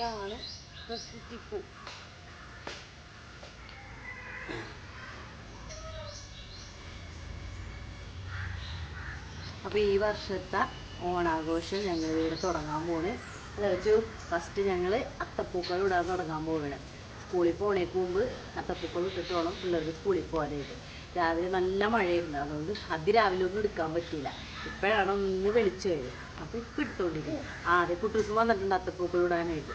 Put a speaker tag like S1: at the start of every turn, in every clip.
S1: ഇതാണ് പ്രസിദ്ധിപ്പൂ. അപ്പോൾ ഈ വർഷത്തെ ഓണാഘോഷം ഞങ്ങൾ ഇവിടെ തുടങ്ങാൻ പോണ്. അതെച്ചു ഫസ്റ്റ് ഞങ്ങൾ അത്തപ്പൂക്കൾ ഇടാൻ തുടങ്ങാൻ പോവുകയാണ് സ്കൂളിൽ പോണേക്ക് മുമ്പ് അത്തപ്പൂക്കൾ ഇട്ടിട്ട് വേണം പിള്ളേർക്ക് സ്കൂളിൽ പോകാനായിട്ട് രാവിലെ നല്ല മഴയായിരുന്നു. അതുകൊണ്ട് അതിരാവിലെ ഒന്നും എടുക്കാൻ പറ്റിയില്ല. ഇപ്പോഴാണ് ഒന്ന് വെളിച്ചു അപ്പൊ അപ്പോൾ ഇപ്പം ഇട്ടുകൊണ്ടിരിക്കും ആദ്യം കുട്ടൂസ് വന്നിട്ടുണ്ട് അത്തപ്പൂക്കൾ ഇടാനായിട്ട്.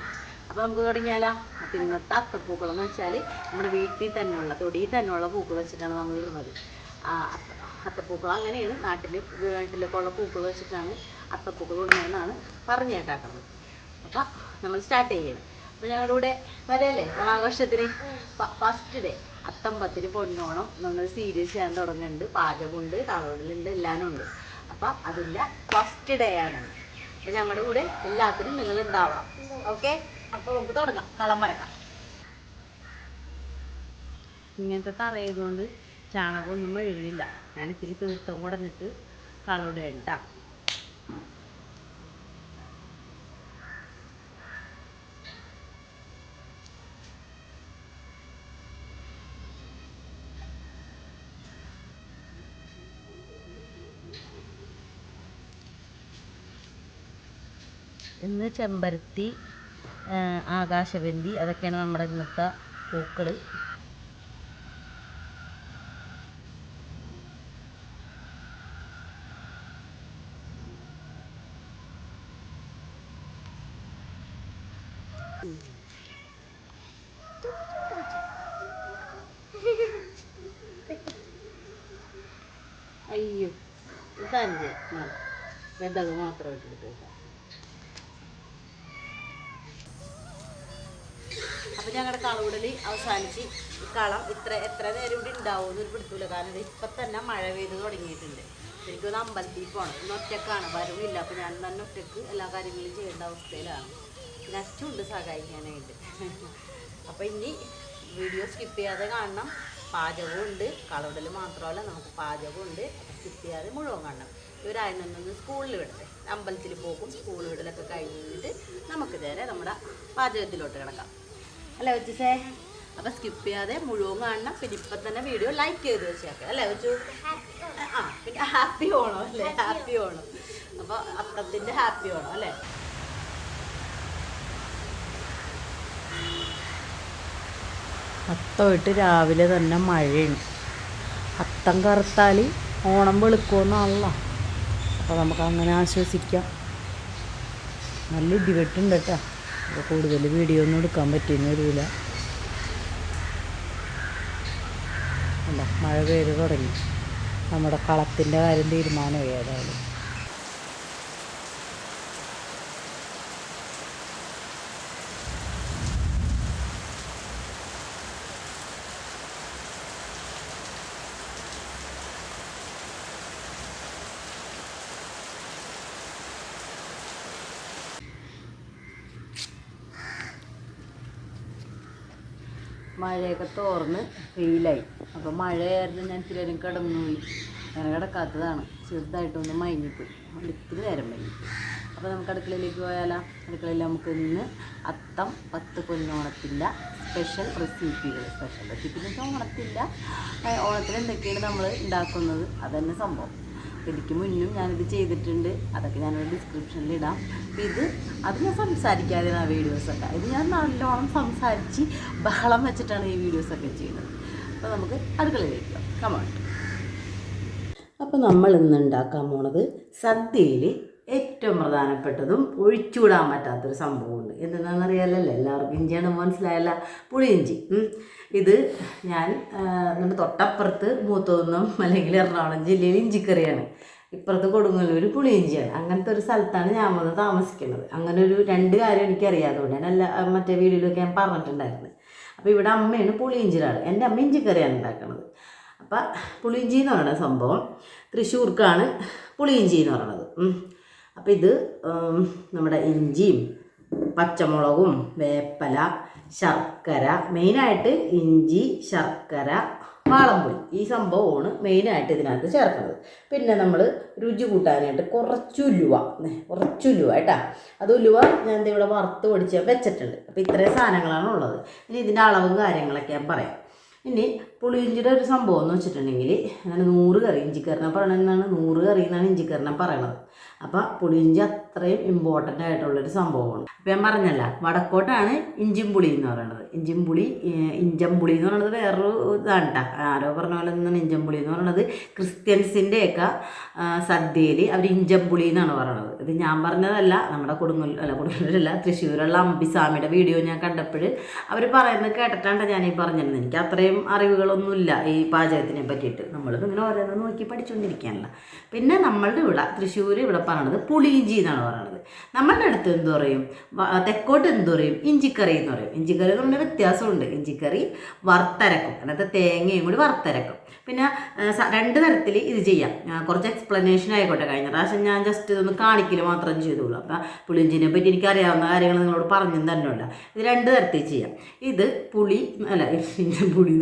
S1: അപ്പോൾ നമുക്ക് തുടങ്ങിയാലോ? അപ്പം ഇന്നത്തെ അത്തപ്പൂക്കൾ എന്ന് വെച്ചാൽ നമ്മുടെ വീട്ടിൽ തന്നെയുള്ള തൊടിയിൽ തന്നെയുള്ള പൂക്കൾ വെച്ചിട്ടാണ് നമ്മൾ ഇടുന്നത്. ആ അത്ത അത്തപ്പൂക്കൾ അങ്ങനെയാണ് നാട്ടിൽ വീട്ടിലൊക്കെ ഉള്ള പൂക്കൾ വെച്ചിട്ടാണ് അത്തപ്പൂക്കൾ ഇടുന്നതെന്നാണ് പറഞ്ഞു കേട്ടാക്കുന്നത് അപ്പം നമ്മൾ സ്റ്റാർട്ട് ചെയ്യണം. അപ്പോൾ ഞങ്ങളുടെ കൂടെ വരല്ലേ? ആഘോഷത്തിന് ഫസ്റ്റ് ഡേ അത്തമ്പത്തിന് പൊന്നോണം നമ്മൾ സീരിയസ് ചെയ്യാൻ തുടങ്ങുന്നുണ്ട്. പാചകമുണ്ട് കളവടലുണ്ട് എല്ലാം ഉണ്ട് അപ്പം അതിന്റെ ഫസ്റ്റ് ഡേ ആണ്. അപ്പൊ ഞങ്ങളുടെ കൂടെ എല്ലാത്തിനും നിങ്ങൾ ഉണ്ടാവാം ഓക്കെ അപ്പോൾ നമുക്ക് തുടങ്ങാം. കളം വരക്കാം. ഇങ്ങനത്തെ തറയതുകൊണ്ട് ചാണകമൊന്നും മെഴുകില്ല ഞാൻ ഇത്തിരി തീർത്ഥം കുടഞ്ഞിട്ട് കളവിടെ ഇട്ടാ ഇന്ന് ചെമ്പരത്തി ആകാശവല്ലി അതൊക്കെയാണ് നമ്മുടെ ഇന്നത്തെ പൂക്കൾ അപ്പൊ ഞങ്ങളുടെ കളവിടൽ അവസാനിച്ച് കളം ഇത്ര എത്ര നേരം ഇവിടെ ഉണ്ടാവും എന്നൊരു പിടുത്തൂല കാരണം ഇപ്പം തന്നെ മഴ പെയ്ത് തുടങ്ങിയിട്ടുണ്ട്. എനിക്കൊന്ന് അമ്പലത്തിൽ പോകണം ഇന്ന് ഒറ്റക്കാണ് വരവില്ല അപ്പോൾ ഞാൻ തന്നെ ഒറ്റയ്ക്ക് എല്ലാ കാര്യങ്ങളും ചെയ്യേണ്ട അവസ്ഥയിലാണ്. നെക്സ്റ്റുണ്ട് സഹായിക്കാനായിട്ട്. അപ്പോൾ ഇനി വീഡിയോ സ്കിപ്പ് ചെയ്യാതെ കാണണം. പാചകമുണ്ട് കളവിടൽ മാത്രമല്ല നമുക്ക് പാചകമുണ്ട് സ്കിപ്പ് ചെയ്യാതെ മുഴുവൻ കാണണം. ഇവരായിരുന്നൊന്ന് സ്കൂളിൽ വിടട്ടെ. അമ്പലത്തിൽ പോകും സ്കൂളിൽ വിടലൊക്കെ കഴിഞ്ഞിട്ട് നമുക്ക് നേരെ നമ്മുടെ പാചകത്തിലോട്ട് കിടക്കാം. അല്ലേ വെച്ചേ അപ്പൊ സ്കിപ്പ് ചെയ്യാതെ മുഴുവൻ കാണണം. പിന്നെ ഇപ്പൊ തന്നെ വീഡിയോ ലൈക്ക് ചെയ്ത് വെച്ചേക്കാം. അല്ലേ വെച്ചു ആ പിന്നെ ഹാപ്പി ഓണം അല്ലേ? ഹാപ്പി ഓണം. അപ്പൊ അപ്പത്തിന്റെ ഹാപ്പി ഓണം അല്ലേ? അത്തമായിട്ട് രാവിലെ തന്നെ മഴയാണ്. അത്തം കറുത്താൽ ഓണം വെളുക്കുമെന്നാണല്ലോ. അപ്പോൾ നമുക്ക് അങ്ങനെ ആശ്വസിക്കാം. നല്ല ഇടിവെട്ടുണ്ട് കേട്ടോ. അപ്പോൾ കൂടുതൽ വീഡിയോ ഒന്നും എടുക്കാൻ പറ്റിയെന്ന് വരില്ല അല്ല മഴ പെയ്ത് തുടങ്ങി. നമ്മുടെ കളത്തിന്റെ കാര്യം തീരുമാനമായി ഏതായാലും. മഴയൊക്കെ തോർന്ന് വെയിലായി. അപ്പോൾ മഴയായിരുന്നു ഞാൻ ഇത്തിരി നേരം കിടന്നു പോയി. അങ്ങനെ കിടക്കാത്തതാണ്. ചെറുതായിട്ടൊന്ന് മയങ്ങിപ്പോയി. ഇത്തിരി നേരം മയങ്ങിപ്പോയി അപ്പോൾ നമുക്ക് അടുക്കളയിലേക്ക് പോയാലോ? അടുക്കളയിൽ നമുക്ക് ഇന്ന് അത്തം പത്ത് പൊന്നോണത്തിന്റെ സ്പെഷ്യൽ റെസിപ്പികൾ സ്പെഷ്യൽ റെസിപ്പി എന്ന് വെച്ചാൽ ഓണത്തില്ല ഓണത്തിന് എന്തൊക്കെയാണ് നമ്മൾ ഉണ്ടാക്കുന്നത്? അതന്നെ സംഭവം. ഇതിക്ക് മുന്നും ഞാനിത് ചെയ്തിട്ടുണ്ട്. അതൊക്കെ ഞാനിവിടെ ഡിസ്ക്രിപ്ഷനിൽ ഇടാം. ഇത് അത് ഞാൻ സംസാരിക്കാതെ ആ വീഡിയോസൊക്കെ ഇത് ഞാൻ നല്ലോണം സംസാരിച്ച് ബഹളം വെച്ചിട്ടാണ് ഈ വീഡിയോസൊക്കെ ചെയ്യുന്നത്. അപ്പോൾ നമുക്ക് അടുക്കളയിലേക്ക് കമോൺ അപ്പോൾ നമ്മൾ ഇന്ന് ഉണ്ടാക്കാൻ പോണത് സദ്യയിൽ ഏറ്റവും പ്രധാനപ്പെട്ടതും ഒഴിച്ചുകൂടാൻ പറ്റാത്തൊരു സംഭവമുണ്ട്. എന്തെന്നാണെന്നറിയാലല്ലോ എല്ലാവർക്കും ഇഞ്ചിയാണ് മനസ്സിലായല്ല? പുളിയിഞ്ചി. ഇത് ഞാൻ നമ്മുടെ തൊട്ടപ്പുറത്ത് മൂത്തോന്നും അല്ലെങ്കിൽ എറണാകുളം ജില്ലയിൽ ഇഞ്ചിക്കറിയാണ്. ഇപ്പുറത്ത് കൊടുങ്ങല്ലൂർ പുളിയിഞ്ചിയാണ്. അങ്ങനത്തെ ഒരു സ്ഥലത്താണ് ഞാൻ വന്ന് താമസിക്കുന്നത്. അങ്ങനെ ഒരു രണ്ട് കാര്യം എനിക്ക് അതുകൊണ്ട് ഞാൻ എല്ലാ മറ്റേ വീഡിയോയിലൊക്കെ ഞാൻ പറഞ്ഞിട്ടുണ്ടായിരുന്നു. അപ്പോൾ ഇവിടെ അമ്മയാണ് പുളിയിഞ്ചിലാണ് എന്റെ അമ്മ ഇഞ്ചിക്കറിയാണ് ഉണ്ടാക്കുന്നത്. അപ്പം പുളിയിഞ്ചി എന്ന് പറയുന്ന സംഭവം തൃശ്ശൂർക്കാണ് പുളിയിഞ്ചി എന്ന് പറയുന്നത്. അപ്പം ഇത് നമ്മുടെ ഇഞ്ചിയും പച്ചമുളകും വേപ്പല ശർക്കര മെയിനായിട്ട് ഇഞ്ചി ശർക്കര വാളംപുളി ഈ സംഭവമാണ് മെയിനായിട്ട് ഇതിനകത്ത് ചേർക്കുന്നത്. പിന്നെ നമ്മൾ രുചി കൂട്ടാനായിട്ട് കുറച്ച് ഉലുവ. ദേ, കുറച്ച് ഉലുവ കേട്ടാ. അത് ഉലുവ ഞാൻ ഇവിടെ വറുത്ത് പൊടിച്ച് വെച്ചിട്ടുണ്ട്. അപ്പോൾ ഇത്രയും സാധനങ്ങളാണ് ഉള്ളത്. ഇനി ഇതിന്റെ അളവും കാര്യങ്ങളൊക്കെ ഞാൻ പറയാം. ഇനി പുളിയിഞ്ചിയുടെ ഒരു സംഭവം എന്ന് വെച്ചിട്ടുണ്ടെങ്കിൽ അങ്ങനെ നൂറ് കറി ഇഞ്ചിക്കറിനെ പറയണമെന്നാണ് നൂറ് കറി എന്നാണ് ഇഞ്ചിക്കറിനെ പറയണത്. അപ്പോൾ പുളിയിഞ്ചി അത്രയും ഇമ്പോർട്ടന്റ് ആയിട്ടുള്ളൊരു സംഭവമാണ്. അപ്പം ഞാൻ പറഞ്ഞല്ല വടക്കോട്ടാണ് ഇഞ്ചിമ്പുളി എന്ന് പറയുന്നത് ഇഞ്ചിമ്പുളി ഇഞ്ചം ഇഞ്ചമ്പുളി എന്ന് പറയുന്നത് വേറൊരു ഇതാണ് കേട്ടോ ആരോ പറഞ്ഞ പോലെ നിന്നാണ് ഇഞ്ചമ്പുളി എന്ന് പറയുന്നത് ക്രിസ്ത്യൻസിന്റെയൊക്കെ സദ്യയിൽ അവർ ഇഞ്ചമ്പുളി എന്നാണ് പറയുന്നത് ഇത് ഞാൻ പറഞ്ഞതല്ല നമ്മുടെ കൊടുങ്ങൽ അല്ല കൊടുങ്ങല്ലൂരല്ല തൃശ്ശൂരുള്ള അമ്പിസ്വാമിയുടെ വീഡിയോ ഞാൻ കണ്ടപ്പോൾ അവർ പറയുന്നത് കേട്ടിട്ടാണ് ഞാൻ ഈ പറഞ്ഞിരുന്നത്. എനിക്ക് അത്രയും അറിവുകളൊന്നുമില്ല ഈ പാചകത്തിനെ പറ്റിയിട്ട്. നമ്മൾ ഇങ്ങനെ ഓരോന്ന് നോക്കി പഠിച്ചുകൊണ്ടിരിക്കാനല്ല പിന്നെ നമ്മളുടെ ഇവിടെ തൃശ്ശൂർ ഇവിടെ പറയണത് പുളിയിഞ്ചി എന്നാണ് പറയണത് നമ്മളുടെ അടുത്ത് എന്ത് പറയും? തെക്കോട്ട് എന്ത് പറയും? ഇഞ്ചിക്കറി എന്ന് പറയും. ഇഞ്ചിക്കറി എന്ന് പറഞ്ഞ വ്യത്യാസമുണ്ട്. ഇഞ്ചിക്കറി വറുത്തരക്കും. അതിനകത്ത് തേങ്ങയും കൂടി വറുത്തരക്കും. പിന്നെ രണ്ട് തരത്തിൽ ഇത് ചെയ്യാം. കുറച്ച് എക്സ്പ്ലനേഷൻ ആയിക്കോട്ടെ കഴിഞ്ഞ പ്രാവശ്യം ഞാൻ ജസ്റ്റ് ഇതൊന്ന് കാണിക്കൽ മാത്രം ചെയ്തോളൂ അപ്പം പുളിഞ്ചിനെ പറ്റി എനിക്ക് അറിയാവുന്ന കാര്യങ്ങൾ നിങ്ങളോട് പറഞ്ഞു തന്നെ ഉണ്ട് ഇത് രണ്ട് തരത്തിൽ ചെയ്യാം. ഇത് പുളി അല്ല പുളി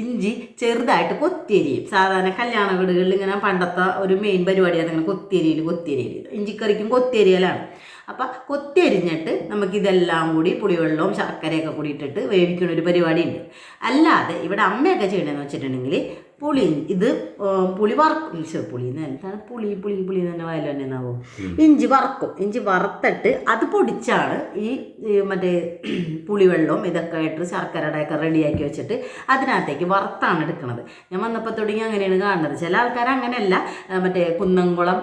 S1: ഇഞ്ചി ചെറുതായിട്ട് കൊത്തിയരിയും. സാധാരണ കല്യാണ വീടുകളിൽ ഇങ്ങനെ പണ്ടത്തെ ഒരു മെയിൻ പരിപാടിയാണ് ഇങ്ങനെ കൊത്തിയരിയിൽ കൊത്തിയരിയിൽ ഇഞ്ചിക്കറിക്കും കൊത്തിയരിയലാണ്. അപ്പം കൊത്തിയരിഞ്ഞിട്ട് നമുക്കിതെല്ലാം കൂടി പുളിവെള്ളവും ശർക്കരയൊക്കെ കൂടി ഇട്ടിട്ട് വേവിക്കുന്ന ഒരു പരിപാടിയുണ്ട്. അല്ലാതെ ഇവിടെ അമ്മയൊക്കെ ചെയ്യണമെന്ന് വെച്ചിട്ടുണ്ടെങ്കിൽ പുളി. ഇത് പുളി വറക്കും. പുളി എന്താണ് പുളി? പുളി പുളി തന്നെ വയലു തന്നെ ആവും ഇഞ്ചി വറക്കും. ഇഞ്ചി വറുത്തിട്ട് അത് പൊടിച്ചാണ് ഈ ഈ മറ്റേ പുളിവെള്ളവും ഇതൊക്കെ ആയിട്ട് ശർക്കരയുടെ ഒക്കെ റെഡിയാക്കി വെച്ചിട്ട് അതിനകത്തേക്ക് വറുത്താണ് എടുക്കുന്നത് ഞാൻ വന്നപ്പോൾ തുടങ്ങി അങ്ങനെയാണ് കാണുന്നത്. ചില ആൾക്കാർ അങ്ങനെയല്ല. മറ്റേ കുന്നംകുളം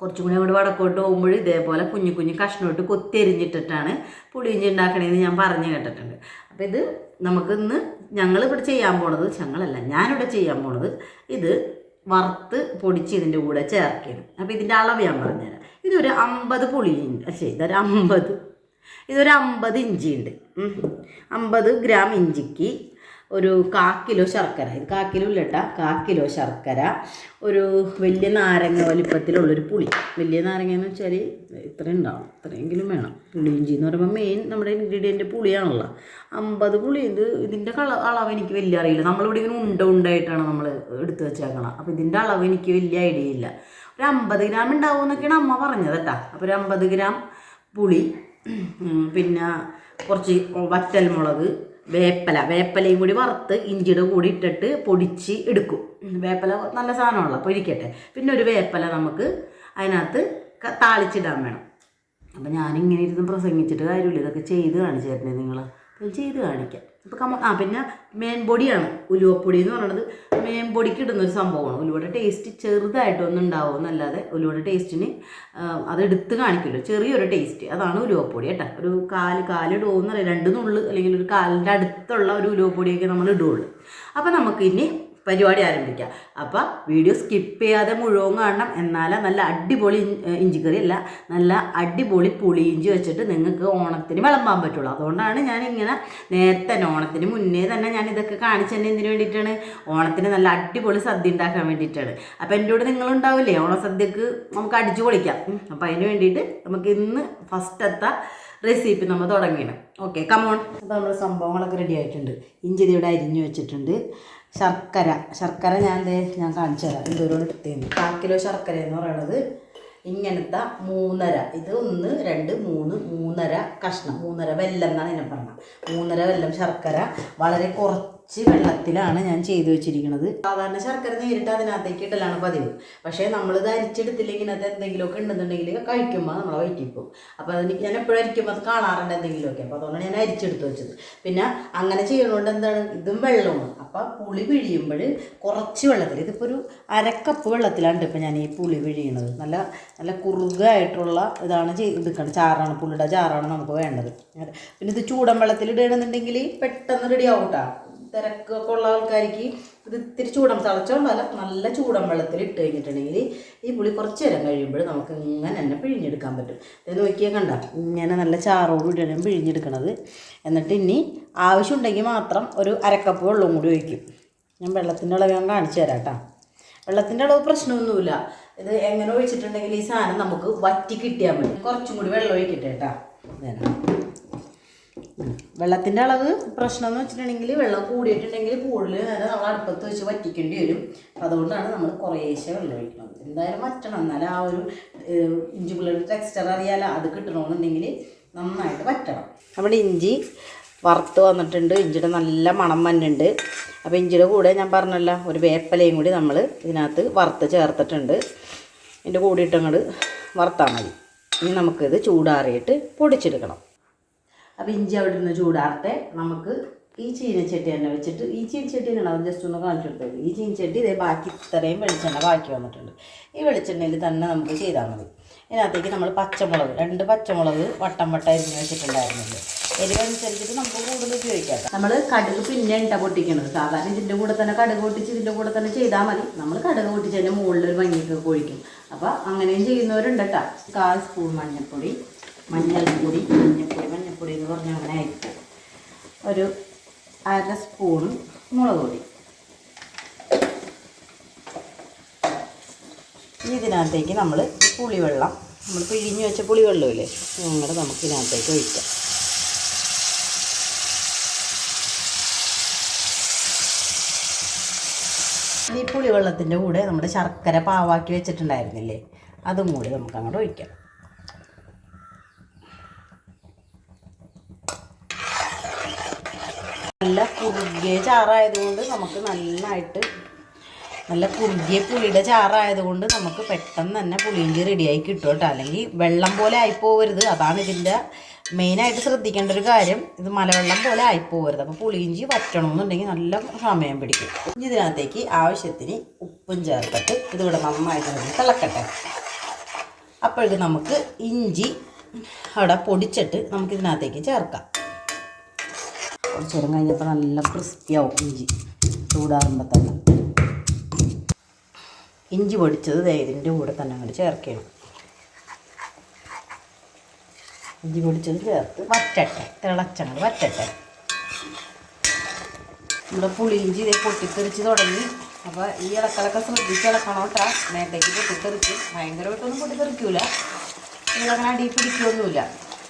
S1: കുറച്ചും കൂടി അങ്ങോട്ട് വടക്കോട്ട് പോകുമ്പോൾ ഇതേപോലെ കുഞ്ഞു കുഞ്ഞു കഷ്ണം ഇട്ട് കൊത്തിയരിഞ്ഞിട്ടിട്ടാണ് പുളിയിഞ്ചി ഉണ്ടാക്കണേന്ന് ഞാൻ പറഞ്ഞു കേട്ടിട്ടുണ്ട്. അപ്പോൾ ഇത് നമുക്കിന്ന് ഞങ്ങളിവിടെ ചെയ്യാൻ പോണത് ഞങ്ങളല്ല ഞാനിവിടെ ചെയ്യാൻ പോണത് ഇത് വറുത്ത് പൊടിച്ച് ഇതിന്റെ കൂടെ ചേർക്കണം അപ്പോൾ ഇതിന്റെ അളവ് ഞാൻ പറഞ്ഞുതരാം. ഇതൊരു അമ്പത് പുളി ശരി ഇതൊരു അമ്പത്. ഇതൊരു അമ്പത് ഇഞ്ചി ഉണ്ട് അമ്പത് ഗ്രാം ഇഞ്ചിക്ക് ഒരു കാ കിലോ ശർക്കര. ഇത് കാ കിലോ ഇല്ല കേട്ടോ കാ കിലോ ശർക്കര. ഒരു വലിയ നാരങ്ങ വലിപ്പത്തിലുള്ളൊരു പുളി. വലിയ നാരങ്ങ എന്ന് വെച്ചാൽ ഇത്രയും ഉണ്ടാവും. ഇത്രയെങ്കിലും വേണം. പുളിയിഞ്ചി എന്ന് പറയുമ്പോൾ മെയിൻ നമ്മുടെ ഇൻഗ്രീഡിയന്റ് പുളിയാണല്ലോ. അമ്പത് പുളി. ഇത് ഇതിന്റെ കള അളവ് എനിക്ക് വലിയ അറിയില്ല. നമ്മളിവിടെ ഇങ്ങനെ ഉണ്ട ഉണ്ടായിട്ടാണ് നമ്മൾ എടുത്തു വെച്ചേക്കണം. അപ്പോൾ ഇതിന്റെ അളവ് എനിക്ക് വലിയ ഐഡിയ ഇല്ല. ഒരു അമ്പത് ഗ്രാം ഉണ്ടാവും എന്നൊക്കെയാണ് അമ്മ പറഞ്ഞത് കേട്ടോ അപ്പോൾ ഒരു അമ്പത് ഗ്രാം പുളി. പിന്നെ കുറച്ച് വറ്റൽമുളക്. വേപ്പല വേപ്പലയും കൂടി വറുത്ത് ഇഞ്ചിയുടെ കൂടി ഇട്ടിട്ട് പൊടിച്ച് എടുക്കും. വേപ്പല നല്ല സാധനമുള്ള അപ്പോൾ ഇരിക്കട്ടെ. പിന്നെ ഒരു വേപ്പല നമുക്ക് അതിനകത്ത് താളിച്ചിടാൻ വേണം. അപ്പം ഞാനിങ്ങനെ ഇരുന്ന് പ്രസംഗിച്ചിട്ട് കാര്യമില്ല ഇതൊക്കെ ചെയ്ത് കാണിച്ചു തരണേ നിങ്ങൾ അപ്പം ചെയ്ത് കാണിക്കാം. ഇപ്പോൾ കമ ആ പിന്നെ മേൻപൊടിയാണ് ഉലുവപ്പൊടി എന്ന് പറയുന്നത് മേൻപൊടിക്ക് ഇടുന്ന ഒരു സംഭവമാണ്. ഉലുവയുടെ ടേസ്റ്റ് ചെറുതായിട്ടൊന്നും ഉണ്ടാവും എന്നല്ലാതെ ഉലുവയുടെ ടേസ്റ്റിന് അതെടുത്ത് കാണിക്കുമല്ലോ ചെറിയൊരു ടേസ്റ്റ് അതാണ് ഉലുവപ്പൊടി കേട്ടോ. ഒരു കാൽ കാലിടുമെന്ന് എന്നറിയാം രണ്ട് നുള്ള് അല്ലെങ്കിൽ ഒരു കാലിന്റെ അടുത്തുള്ള ഒരു ഉലുവപ്പൊടിയൊക്കെ നമ്മൾ ഇടുകയുള്ളൂ നമുക്ക് ഇനി പരിപാടി ആരംഭിക്കാം. അപ്പോൾ വീഡിയോ സ്കിപ്പ് ചെയ്യാതെ മുഴുവൻ കാണണം. എന്നാലേ നല്ല അടിപൊളി ഇഞ്ചി- കറി ഇഞ്ചിക്കറി അല്ല നല്ല അടിപൊളി പുളിയിഞ്ചി വെച്ചിട്ട് നിങ്ങൾക്ക് ഓണത്തിന് വിളമ്പാൻ പറ്റുള്ളൂ. അതുകൊണ്ടാണ് ഞാൻ ഇങ്ങനെ നേരത്തെ ഓണത്തിന് മുന്നേ തന്നെ ഞാൻ ഇതൊക്കെ കാണിച്ചു തന്നെ എന്തിനു വേണ്ടിയിട്ടാണ് ഓണത്തിന് നല്ല അടിപൊളി സദ്യ ഉണ്ടാക്കാൻ വേണ്ടിയിട്ടാണ്. അപ്പോൾ എന്റെ കൂടെ നിങ്ങളുണ്ടാവില്ലേ ഓണസദ്യക്ക് നമുക്ക് അടിച്ചു പൊളിക്കാം. അപ്പോൾ അതിന് വേണ്ടിയിട്ട് നമുക്ക് ഇന്ന് ഫസ്റ്റത്തെ റെസിപ്പി നമ്മൾ തുടങ്ങിയാണ് ഓക്കെ കമോൺ അപ്പോൾ നമ്മുടെ സംഭവങ്ങളൊക്കെ റെഡി ആയിട്ടുണ്ട്. ഇഞ്ചി ഇവിടെ അരിഞ്ഞു വെച്ചിട്ടുണ്ട്. ശർക്കര. ശർക്കര ഞാൻ എന്ത് ഞാൻ കാണിച്ചു തരാം. എന്തോരോട് എടുത്തേന്ന് കാൽ കിലോ ശർക്കര എന്ന് പറയുന്നത് ഇങ്ങനത്തെ മൂന്നര. ഇത് ഒന്ന് രണ്ട് മൂന്ന് മൂന്നര കഷ്ണം. മൂന്നര വെല്ലം എന്നാണ് ഇതിനെ പറഞ്ഞത്. മൂന്നര വെല്ലം ശർക്കര. വളരെ കുറച്ച് വെള്ളത്തിലാണ് ഞാൻ ചെയ്തു വെച്ചിരിക്കുന്നത്. സാധാരണ ശർക്കര നേരിട്ട് അതിനകത്തേക്ക് ഇടലാണ് പതിവ്. പക്ഷേ നമ്മളിത് അരിച്ചെടുത്തില്ലെങ്കിൽ അത് എന്തെങ്കിലുമൊക്കെ ഉണ്ടെന്നുണ്ടെങ്കിൽ കഴിക്കുമ്പോൾ നമ്മൾ വയറ്റിപ്പോവും. അപ്പോൾ അതിന് ഞാൻ എപ്പോഴും അരിക്കുമ്പോൾ അത് കാണാറുണ്ട് എന്തെങ്കിലുമൊക്കെ. അപ്പോൾ അതുകൊണ്ടാണ് ഞാൻ അരിച്ചെടുത്ത് വെച്ചത്. പിന്നെ അങ്ങനെ ചെയ്യണോണ്ട് എന്താണ്? ഇതും വെള്ളമാണ് അപ്പോൾ പുളി പിഴിയുമ്പോൾ കുറച്ച് വെള്ളത്തിൽ ഇതിപ്പോൾ ഒരു അരക്കപ്പ് വെള്ളത്തിലാണ് ഇപ്പോൾ ഞാൻ ഈ പുളി പിഴിയണത്. നല്ല നല്ല കുറുകായിട്ടുള്ള ഇതാണ് ചെയ്തെടുക്കുന്നത് ചാറാണ് പുളിയുടെ ചാറാണ് നമുക്ക് വേണ്ടത്. പിന്നെ ഇത് ചൂടൻ വെള്ളത്തിൽ ഇടുകയാണെന്നുണ്ടെങ്കിൽ പെട്ടെന്ന് റെഡി ആവും കേട്ടോ തിരക്കൊക്കെ ഉള്ള ആൾക്കാർക്ക് ഇത് ഇത്തിരി ചൂടം തിളച്ചോണ്ടല്ല നല്ല ചൂടൻ വെള്ളത്തിൽ ഇട്ട് കഴിഞ്ഞിട്ടുണ്ടെങ്കിൽ ഈ പുളി കുറച്ച് നേരം കഴിയുമ്പോൾ നമുക്ക് ഇങ്ങനെ തന്നെ പിഴിഞ്ഞെടുക്കാൻ പറ്റും. ഇത് നോക്കിയാൽ കണ്ട? ഇങ്ങനെ നല്ല ചാറോട് കൂടിയാണ് പിഴിഞ്ഞെടുക്കണത്. എന്നിട്ട് ഇനി ആവശ്യമുണ്ടെങ്കിൽ മാത്രം ഒരു അരക്കപ്പ് വെള്ളവും കൂടി ഒഴിക്കും. ഞാൻ വെള്ളത്തിന്റെ അളവ് ഞാൻ കാണിച്ചു തരാം കേട്ടോ. വെള്ളത്തിന്റെ അളവ് പ്രശ്നമൊന്നുമില്ല. ഇത് എങ്ങനെ ഒഴിച്ചിട്ടുണ്ടെങ്കിൽ ഈ സാധനം നമുക്ക് വറ്റി കിട്ടിയാൽ മതി. കുറച്ചും കൂടി വെള്ളം ഒഴിക്കട്ടെ കേട്ടോ. വെള്ളത്തിന്റെ അളവ് പ്രശ്നം എന്ന് വെച്ചിട്ടുണ്ടെങ്കിൽ വെള്ളം കൂടിയിട്ടുണ്ടെങ്കിൽ കൂടുതൽ നേരം നമ്മൾ അടുപ്പത്ത് വെച്ച് വറ്റിക്കേണ്ടി വരും. അപ്പം അതുകൊണ്ടാണ് നമ്മൾ കുറേശ്ശെ വെള്ളം ഒഴിക്കുന്നത്. എന്തായാലും വറ്റണം. എന്നാലും ആ ഒരു ഇഞ്ചി പുള്ളിയുടെ ടെക്സ്ചർ അറിയാലോ അത് കിട്ടണമെന്നുണ്ടെങ്കിൽ നന്നായിട്ട് വറ്റണം. നമ്മുടെ ഇഞ്ചി വറുത്ത് വന്നിട്ടുണ്ട്. ഇഞ്ചിയുടെ നല്ല മണം വന്നിട്ടുണ്ട്. അപ്പോൾ ഇഞ്ചിയുടെ കൂടെ ഞാൻ പറഞ്ഞല്ലോ ഒരു വേപ്പലയും കൂടി നമ്മൾ ഇതിനകത്ത് വറുത്ത് ചേർത്തിട്ടുണ്ട്. ഇതിന്റെ കൂടെ ഇട്ടങ്ങോട്ട് വറുത്താൽ മതി. ഇനി നമുക്കിത് ചൂടാറിയിട്ട് പൊടിച്ചെടുക്കണം. അപ്പോൾ ഇഞ്ചി അവിടെ നിന്ന് ചൂടാറട്ടെ. നമുക്ക് ഈ ചീനച്ചട്ടി തന്നെ വെച്ചിട്ട് ഈ ചീനച്ചട്ടി ഉണ്ടാവും ജസ്റ്റ് ഒന്ന് കാണിച്ചു കൊടുത്തത് ഈ ചീനച്ചട്ടി ഇതേ ബാക്കി ഇത്രയും വെളിച്ചെണ്ണ ബാക്കി വന്നിട്ടുണ്ട്. ഈ വെളിച്ചെണ്ണയിൽ തന്നെ നമുക്ക് ചെയ്താൽ മതി. ഇതിനകത്തേക്ക് നമ്മൾ പച്ചമുളക് രണ്ട് പച്ചമുളക് വട്ടം വട്ടം അരിഞ്ഞ് വെച്ചിട്ടുണ്ടായിരുന്നില്ല എരിവനുസരിച്ചിട്ട് നമുക്ക് കൂടുതൽ ഉപയോഗിക്കാം. നമ്മൾ കടുക് പിന്നെ ഇട്ട പൊട്ടിക്കണത്. സാധാരണ ഇതിന്റെ കൂടെ തന്നെ കടുക് പൊട്ടിച്ച് ഇതിന്റെ കൂടെ തന്നെ ചെയ്താൽ മതി. നമ്മൾ കടുക് പൊട്ടിച്ച് അതിന്റെ മുകളിൽ ഒരു മഞ്ഞയൊക്കെ ഒഴിക്കും അപ്പോൾ അങ്ങനെയും ചെയ്യുന്നവരുണ്ട് കേട്ടോ. കാൽ സ്പൂൺ മഞ്ഞൾപ്പൊടി മഞ്ഞൾപ്പൊടി മഞ്ഞൾപ്പൊടി മഞ്ഞൾപ്പൊടി എന്ന് പറഞ്ഞാൽ അങ്ങനെ ആയിരിക്കും ഒരു അര സ്പൂൺ മുളക് പൊടി. ഇതിനകത്തേക്ക് നമ്മൾ പുളിവെള്ളം നമ്മൾ പിഴിഞ്ഞ് വെച്ച പുളിവെള്ളമില്ലേ അങ്ങനെ നമുക്ക് ഇതിനകത്തേക്ക് ഒഴിക്കാം. ഈ പുളിവെള്ളത്തിന്റെ കൂടെ നമ്മുടെ ശർക്കര പാവാക്കി വെച്ചിട്ടുണ്ടായിരുന്നില്ലേ അതും കൂടി നമുക്ക് അങ്ങോട്ട് ഒഴിക്കാം. നല്ല കുറുകിയ ചാറായതുകൊണ്ട് നമുക്ക് നന്നായിട്ട് നല്ല കുറുകിയ പുളിയുടെ ചാറായതുകൊണ്ട് നമുക്ക് പെട്ടെന്ന് തന്നെ പുളിയിഞ്ചി റെഡിയായി കിട്ടും കേട്ടോ. അല്ലെങ്കിൽ വെള്ളം പോലെ ആയിപ്പോവരുത്. അതാണ് ഇതിന്റെ മെയിനായിട്ട് ശ്രദ്ധിക്കേണ്ട ഒരു കാര്യം. ഇത് മലവെള്ളം പോലെ ആയിപ്പോവരുത്. അപ്പോൾ പുളിയിഞ്ചി വറ്റണമെന്നുണ്ടെങ്കിൽ നല്ല സമയം പിടിക്കും. ഇനി ഇതിനകത്തേക്ക് ആവശ്യത്തിന് ഉപ്പും ചേർത്തിട്ട് ഇതിവിടെ നന്നായിട്ട് നിന്ന് തിളക്കട്ടെ. അപ്പോഴേക്ക് നമുക്ക് ഇഞ്ചി അവിടെ പൊടിച്ചിട്ട് നമുക്കിതിനകത്തേക്ക് ചേർക്കാം. കുറച്ച് നേരം കഴിഞ്ഞപ്പോൾ നല്ല ക്രിസ്പിയാവും ഇഞ്ചി. ചൂടാറുമ്പോൾ തന്നെ. ഇഞ്ചി പൊടിച്ചത് ഇതിന്റെ കൂടെ തന്നെ അങ്ങോട്ട് ചേർക്കണം. ഇഞ്ചി പൊടിച്ചത് ചേർത്ത് വറ്റട്ടെ. തിളച്ചങ്ങോട്ട് വറ്റട്ടെ. നമ്മുടെ പുളിയിഞ്ചി ഇതേ പൊട്ടിത്തെറിച്ച് തുടങ്ങി. അപ്പോൾ ഈ ഇളക്കളൊക്കെ ശ്രദ്ധിച്ച് ഇളക്കണം കേട്ടോ. നേരത്തേക്ക് പൊട്ടിത്തെറിക്കും ഭയങ്കരമായിട്ടൊന്നും പൊട്ടിത്തെറിക്കൂല. അങ്ങനെ അടി പിടിക്കുകയൊന്നുമില്ല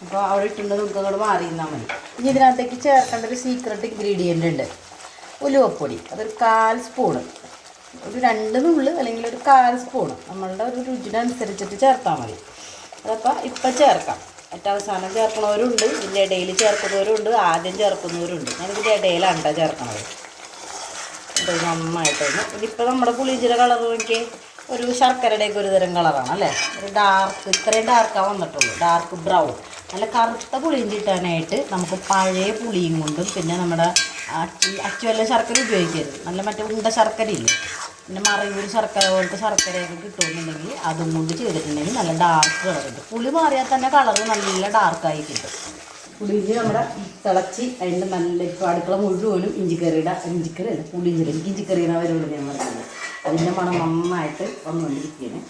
S1: അപ്പോൾ അവിടെ നമുക്ക് അങ്ങോട്ട് മാറി നിന്നാൽ മതി. ഇനി ഇതിനകത്തേക്ക് ചേർക്കേണ്ട ഒരു സീക്രട്ട് ഇൻഗ്രീഡിയന്റ് ഉണ്ട്. ഉലുവപ്പൊടി. അതൊരു കാൽ സ്പൂണ് ഒരു രണ്ട് നുള്ള് അല്ലെങ്കിൽ ഒരു കാൽ സ്പൂണ് നമ്മളുടെ ഒരു രുചിനനുസരിച്ചിട്ട് ചേർത്താൽ മതി. അതപ്പോൾ ഇപ്പം ചേർക്കാം. ഏറ്റവും അവസാനം ചേർക്കുന്നവരുണ്ട്. ഇതിന്റെ ഇടയിൽ ചേർക്കുന്നവരുണ്ട്. ആദ്യം ചേർക്കുന്നവരുണ്ട്. ഞാനിതിന്റെ ഇടയിലാണ് കേട്ടോ ചേർക്കണത്. ഇത് നന്നായിട്ടൊന്ന്. ഇതിപ്പോൾ നമ്മുടെ പുളിഞ്ചിര കളർ നോക്കി ഒരു ശർക്കരയുടെയൊക്കെ ഒരു തരം കളറാണ് അല്ലേ? ഒരു ഡാർക്ക് ഇത്രയും ഡാർക്കാണ് വന്നിട്ടുള്ളൂ. ഡാർക്ക് ബ്രൗൺ നല്ല കറുത്ത പുളിയിഞ്ചി കിട്ടാനായിട്ട് നമുക്ക് പഴയ പുളിയും കൊണ്ടും പിന്നെ നമ്മുടെ അച്ചി അച്ചുവല്ല ശർക്കര ഉപയോഗിക്കരുത്. നല്ല മറ്റേ ഉണ്ട ശർക്കര ഇല്ല പിന്നെ മറയൂർ ശർക്കര പോലത്തെ ശർക്കരയൊക്കെ കിട്ടുമെന്നുണ്ടെങ്കിൽ അതും കൊണ്ട് ചെയ്തിട്ടുണ്ടെങ്കിൽ നല്ല ഡാർക്ക് കളർ കിട്ടും. പുളി മാറിയാൽ തന്നെ കളർ നല്ല ഡാർക്കായി കിട്ടും. പുളിയിഞ്ചി നമ്മുടെ തിളച്ച് അതിന്റെ നല്ല ഇപ്പോൾ അടുക്കള മുഴുവനും ഇഞ്ചിക്കറിയുടെ ഇഞ്ചിക്കറി അല്ല പുളിയിഞ്ചി എനിക്ക് ഇഞ്ചിക്കറിയുടെ അവരോട് ഞാൻ പറഞ്ഞത് അതിന്റെ മണം നന്നായിട്ട് വന്നുകൊണ്ടിരിക്കുകയാണ്.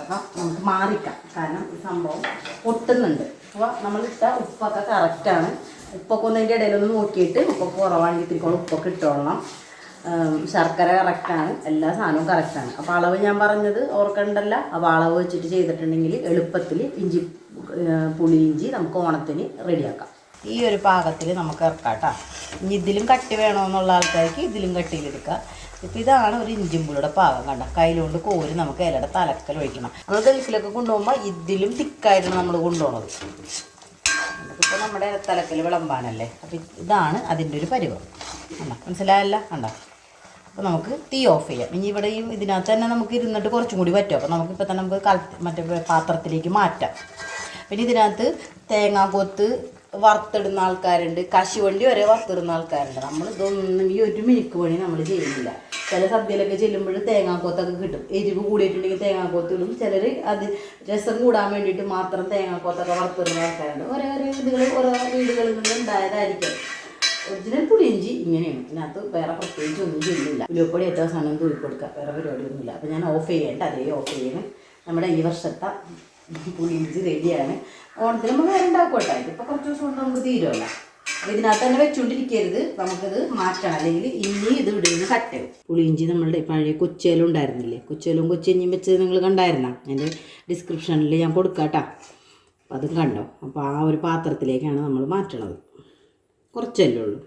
S1: അപ്പം നമുക്ക് മാറിക്കാം. കാരണം ഈ സംഭവം പൊട്ടുന്നുണ്ട്. അപ്പോൾ നമ്മളിട്ട ഉപ്പൊക്കെ കറക്റ്റാണ് ഉപ്പൊക്കെ ഒന്ന് അതിന്റെ ഇടയിലൊന്ന് നോക്കിയിട്ട് ഉപ്പൊക്കെ കുറവാണെങ്കിൽ തിരിക്കോളം ഉപ്പൊക്കെ ഇട്ടോളണം ശർക്കര കറക്റ്റാണ് എല്ലാ സാധനവും കറക്റ്റാണ് അപ്പോൾ അളവ് ഞാൻ പറഞ്ഞത് ഓർക്കണ്ടല്ല. അപ്പോൾ അളവ് വെച്ചിട്ട് ചെയ്തിട്ടുണ്ടെങ്കിൽ എളുപ്പത്തിൽ ഇഞ്ചി പുളി ഇഞ്ചി നമുക്ക് ഓണത്തിന് റെഡിയാക്കാം ഈ ഒരു പാകത്തിൽ നമുക്ക് ഇറക്കാം കേട്ടോ. ഇനി ഇതിലും കട്ടി വേണമെന്നുള്ള ആൾക്കാർക്ക് ഇതിലും കട്ടിയിലെടുക്കാം. ഇപ്പം ഇതാണ് ഒരു ഇഞ്ചിമ്പുളിയുടെ പാകം കണ്ട? കയ്യിലുകൊണ്ട് കോരി നമുക്ക് ഇലയുടെ തലക്കൽ ഒഴിക്കണം. നമ്മൾ ഗൾഫിലൊക്കെ കൊണ്ടുപോകുമ്പോൾ ഇതിലും തിക്കായിട്ടാണ് നമ്മൾ കൊണ്ടുപോകുന്നത് ഇപ്പോൾ നമ്മുടെ തലക്കൽ വിളമ്പാനല്ലേ? അപ്പം ഇതാണ് അതിന്റെ ഒരു പരിവം. കണ്ടോ? മനസ്സിലായല്ല? കണ്ട? അപ്പോൾ നമുക്ക് തീ ഓഫ് ചെയ്യാം. ഇനി ഇവിടെ ഈ ഇതിനകത്ത് തന്നെ നമുക്ക് ഇരുന്നിട്ട് കുറച്ചും കൂടി പറ്റും. അപ്പോൾ നമുക്കിപ്പോൾ തന്നെ നമുക്ക് കല മറ്റേ പാത്രത്തിലേക്ക് മാറ്റാം. പിന്നെ ഇതിനകത്ത് തേങ്ങാക്കൊത്ത് വറുത്തിടുന്ന ആൾക്കാരുണ്ട്. കശുവണ്ടി വരെ വറുത്തിടുന്ന ആൾക്കാരുണ്ട്. നമ്മൾ ഇതൊന്നും ഈ ഒരു മിനിക്ക് പണി നമ്മൾ ചെയ്യുന്നില്ല. ചില സദ്യയിലൊക്കെ ചെല്ലുമ്പോൾ തേങ്ങാക്കോത്തൊക്കെ കിട്ടും. എരിവ് കൂടിയിട്ടുണ്ടെങ്കിൽ തേങ്ങാക്കോത്ത് ഇടും. ചിലർ അത് രസം കൂടാൻ വേണ്ടിയിട്ട് മാത്രം തേങ്ങാക്കോത്തൊക്കെ വറുത്തിടുന്ന ആൾക്കാരുണ്ട്. ഓരോ ഓരോ വീടുകൾ ഓരോ വീടുകളിൽ നിന്ന് ഉണ്ടായതായിരിക്കും. ഒറിജിനൽ പുളിയിഞ്ചി ഇങ്ങനെയാണ്. ഇതിനകത്ത് വേറെ പ്രത്യേകിച്ച് ഒന്നും ചെയ്യുന്നില്ല. ഉലുവപ്പൊടി ഏറ്റവും സാധനം തൂക്കി കൊടുക്കുക വേറെ പരിപാടിയൊന്നുമില്ല. അപ്പോൾ ഞാൻ ഓഫ് ചെയ്യേണ്ട അതേ ഓഫ് ചെയ്യണം. നമ്മുടെ ഈ വർഷത്തെ പുളിയിഞ്ചി റെഡിയാണ്. ഓണത്തിന് നമ്മൾ വേറെ ഉണ്ടാക്കോട്ടെ ഇതിപ്പോൾ കുറച്ച് ദിവസം കൊണ്ട് നമുക്ക് തീരുമല്ല ഇതിനകത്ത് തന്നെ വെച്ചുകൊണ്ടിരിക്കരുത് നമുക്കിത് മാറ്റണം. അല്ലെങ്കിൽ ഇനി ഇത് ഇടുന്നത് കട്ടയും പുളിയിഞ്ചി നമ്മളുടെ പഴയ കൊച്ചേലും ഉണ്ടായിരുന്നില്ലേ? കൊച്ചേലും കൊച്ചിഞ്ഞും വെച്ചത് നിങ്ങൾ കണ്ടായിരുന്ന? എന്റെ ഡിസ്ക്രിപ്ഷനിൽ ഞാൻ കൊടുക്കാം കേട്ടോ അപ്പോൾ അതും കണ്ടോ? അപ്പോൾ ആ ഒരു പാത്രത്തിലേക്കാണ് നമ്മൾ മാറ്റണത്. കുറച്ചല്ലേ ഉള്ളൂ.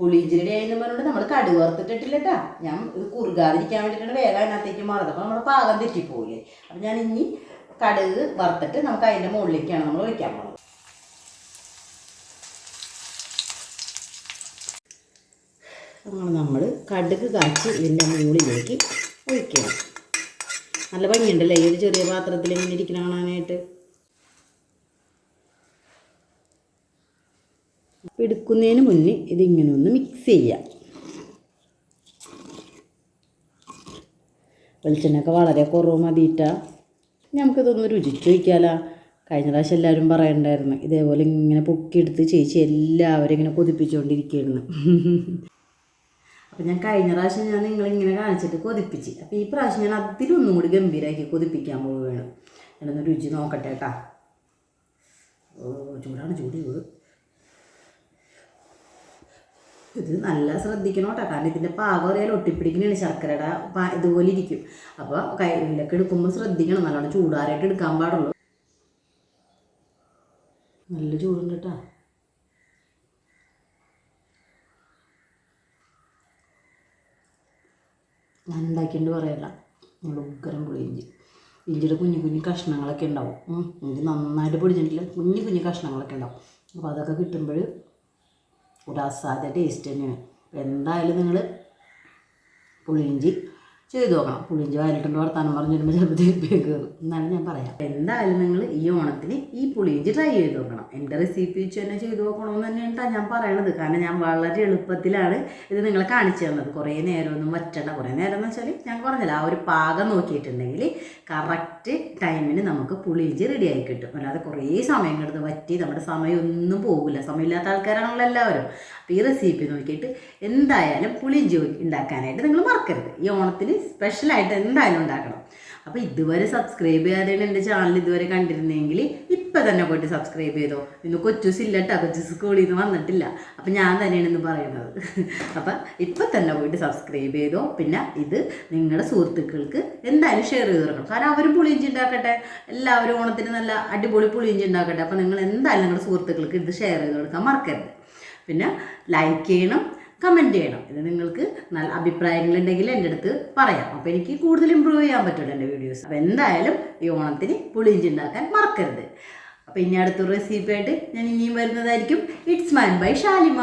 S1: പുളിഞ്ചിരി ആയിരുന്നു പറഞ്ഞിട്ട് നമ്മൾ കടുക് വറുത്തിട്ടിട്ടില്ല കേട്ടോ ഞാൻ ഇത് കുറുകാതിരിക്കാൻ വേണ്ടിയിട്ടാണ് വേഗം അതിനകത്തേക്ക് മാറുന്നത്. അപ്പോൾ നമ്മുടെ പാകം തെറ്റിപ്പോയില്ലേ അപ്പം ഞാൻ ഇനി കടുക് വറുത്തിട്ട് നമുക്ക് അതിന്റെ മുകളിലേക്കാണ് നമ്മൾ ഒഴിക്കാൻ പോകുന്നത് അങ്ങനെ നമ്മൾ കടുക് കാച്ചി ഇതിന്റെ മുകളിലേക്ക് ഒഴിക്കണം. നല്ല ഭംഗിയുണ്ടല്ലേ? ഈ ഒരു ചെറിയ പാത്രത്തിൽ ഇങ്ങനെ ഇരിക്കുന്ന കാണാനായിട്ട്. അപ്പോൾ എടുക്കുന്നതിന് മുന്നേ ഇതിങ്ങനെ ഒന്ന് മിക്സ് ചെയ്യാം. വെളിച്ചെണ്ണയൊക്കെ വളരെ കുറവ് മതിയിട്ട നമുക്കിതൊന്ന് രുചിച്ച് വയ്ക്കാലോ കഴിഞ്ഞ പ്രാവശ്യം എല്ലാവരും പറയണ്ടായിരുന്നു ഇതേപോലെ ഇങ്ങനെ പൊക്കിയെടുത്ത് ചേച്ചി എല്ലാവരും ഇങ്ങനെ കൊതിപ്പിച്ചുകൊണ്ടിരിക്കുകയായിരുന്നു അപ്പം ഞാൻ കഴിഞ്ഞ പ്രാവശ്യം ഞാൻ നിങ്ങളിങ്ങനെ കാണിച്ചിട്ട് കൊതിപ്പിച്ച്. അപ്പോൾ ഈ പ്രാവശ്യം ഞാൻ അതിലും ഒന്നും കൂടി ഗംഭീരമാക്കി കൊതിപ്പിക്കാൻ പോവുകയാണ്. ഞാനൊന്ന് രുചി നോക്കട്ടെ കേട്ടാ ഓ ചൂടാണ് ചൂട് ചൂട്. ഇത് നല്ല ശ്രദ്ധിക്കണം കേട്ടോ കാരണം ഇതിന്റെ പാകം അറിയാൻ ഒട്ടിപ്പിടിക്കണതാണ് ശർക്കരയുടെ ഇതുപോലെ ഇരിക്കും. അപ്പോൾ കയ്യിലൊക്കെ എടുക്കുമ്പോൾ ശ്രദ്ധിക്കണം. നല്ലോണം ചൂടാറായിട്ട് എടുക്കാൻ പാടുള്ളൂ. നല്ല ചൂടുണ്ട് കേട്ടോ ഞാൻ ഉണ്ടാക്കിയിട്ട് പറയല്ല നമ്മുടെ ഉഗ്രം പുളിയിഞ്ചി ഇഞ്ചിയുടെ കുഞ്ഞു കുഞ്ഞു കഷ്ണങ്ങളൊക്കെ ഉണ്ടാവും. ഇഞ്ചി നന്നായിട്ട് പൊടിച്ചിട്ടില്ല കുഞ്ഞു കുഞ്ഞു കഷ്ണങ്ങളൊക്കെ ഉണ്ടാവും. അപ്പോൾ അതൊക്കെ കിട്ടുമ്പോൾ ഒരു അസാധ്യ ടേസ്റ്റ് തന്നെയാണ് അപ്പോൾ എന്തായാലും നിങ്ങൾ പുളിയിഞ്ചി ചെയ്ത് നോക്കണം. പുളിഞ്ചി വയലിട്ടുണ്ട് വർത്താനം പറഞ്ഞിരുമ്പോൾ ചിലപ്പോൾ തിരിപ്പേ കയറും ഞാൻ പറയാം. എന്തായാലും നിങ്ങൾ ഈ ഓണത്തിന് ഈ പുളിയിഞ്ചി ട്രൈ ചെയ്ത് നോക്കണം. എന്റെ റെസിപ്പി വെച്ച് തന്നെ ചെയ്ത് നോക്കണമെന്ന് തന്നെയാണ് ഞാൻ പറയണത്. കാരണം ഞാൻ വളരെ എളുപ്പത്തിലാണ് ഇത് നിങ്ങളെ കാണിച്ചു തന്നത്. കുറേ നേരമൊന്നും വറ്റണ്ട. കുറേ നേരം എന്ന് വെച്ചാൽ ഞാൻ പറഞ്ഞില്ല ആ ഒരു പാകം നോക്കിയിട്ടുണ്ടെങ്കിൽ കറക്റ്റ് ടൈമിന് നമുക്ക് പുളിയിഞ്ചി റെഡിയായി കിട്ടും. അല്ലാതെ കുറേ സമയം കിടന്ന് വറ്റി നമ്മുടെ സമയമൊന്നും പോകില്ല സമയമില്ലാത്ത ആൾക്കാരാണല്ലോ എല്ലാവരും. അപ്പോൾ ഈ റെസിപ്പി നോക്കിയിട്ട് എന്തായാലും പുളിയിഞ്ചി ഉണ്ടാക്കാനായിട്ട് നിങ്ങൾ മറക്കരുത്. ഈ ഓണത്തിന് സ്പെഷ്യലായിട്ട് എന്തായാലും ഉണ്ടാക്കണം. അപ്പോൾ ഇതുവരെ സബ്സ്ക്രൈബ് ചെയ്യാതെയാണ് എന്റെ ചാനൽ ഇതുവരെ കണ്ടിരുന്നെങ്കിൽ ഇപ്പം തന്നെ പോയിട്ട് സബ്സ്ക്രൈബ് ചെയ്തോ. ഇന്ന് കൊച്ചൂസ് ഇല്ല കേട്ടോ കൊച്ചു സ്കൂളിൽ നിന്ന് വന്നിട്ടില്ല. അപ്പം ഞാൻ തന്നെയാണ് ഇന്ന് പറയുന്നത്. അപ്പം ഇപ്പം തന്നെ പോയിട്ട് സബ്സ്ക്രൈബ് ചെയ്തോ. പിന്നെ ഇത് നിങ്ങളുടെ സുഹൃത്തുക്കൾക്ക് എന്തായാലും ഷെയർ ചെയ്ത് കൊടുക്കണം. കാരണം അവരും പുളിയിഞ്ചി ഉണ്ടാക്കട്ടെ. എല്ലാവരും ഓണത്തിന് നല്ല അടിപൊളി പുളിയിഞ്ചി ഉണ്ടാക്കട്ടെ. അപ്പം നിങ്ങൾ എന്തായാലും നിങ്ങളുടെ സുഹൃത്തുക്കൾക്ക് ഇത് ഷെയർ ചെയ്ത് കൊടുക്കാൻ മറക്കരുത്. പിന്നെ ലൈക്ക് ചെയ്യണം. കമന്റ് ചെയ്യണം. ഇത് നിങ്ങൾക്ക് നല്ല അഭിപ്രായങ്ങളുണ്ടെങ്കിൽ എന്റെ അടുത്ത് പറയാം. അപ്പോൾ എനിക്ക് കൂടുതൽ ഇമ്പ്രൂവ് ചെയ്യാൻ പറ്റുമല്ലോ എന്റെ വീഡിയോസ് അപ്പോൾ എന്തായാലും ഈ ഓണത്തിന് പുളിയിഞ്ചി ഉണ്ടാക്കാൻ മറക്കരുത്. അപ്പോൾ ഇനി അടുത്തൊരു റെസിപ്പിയായിട്ട് ഞാൻ ഇനിയും വരുന്നതായിരിക്കും. It's man by Shalimar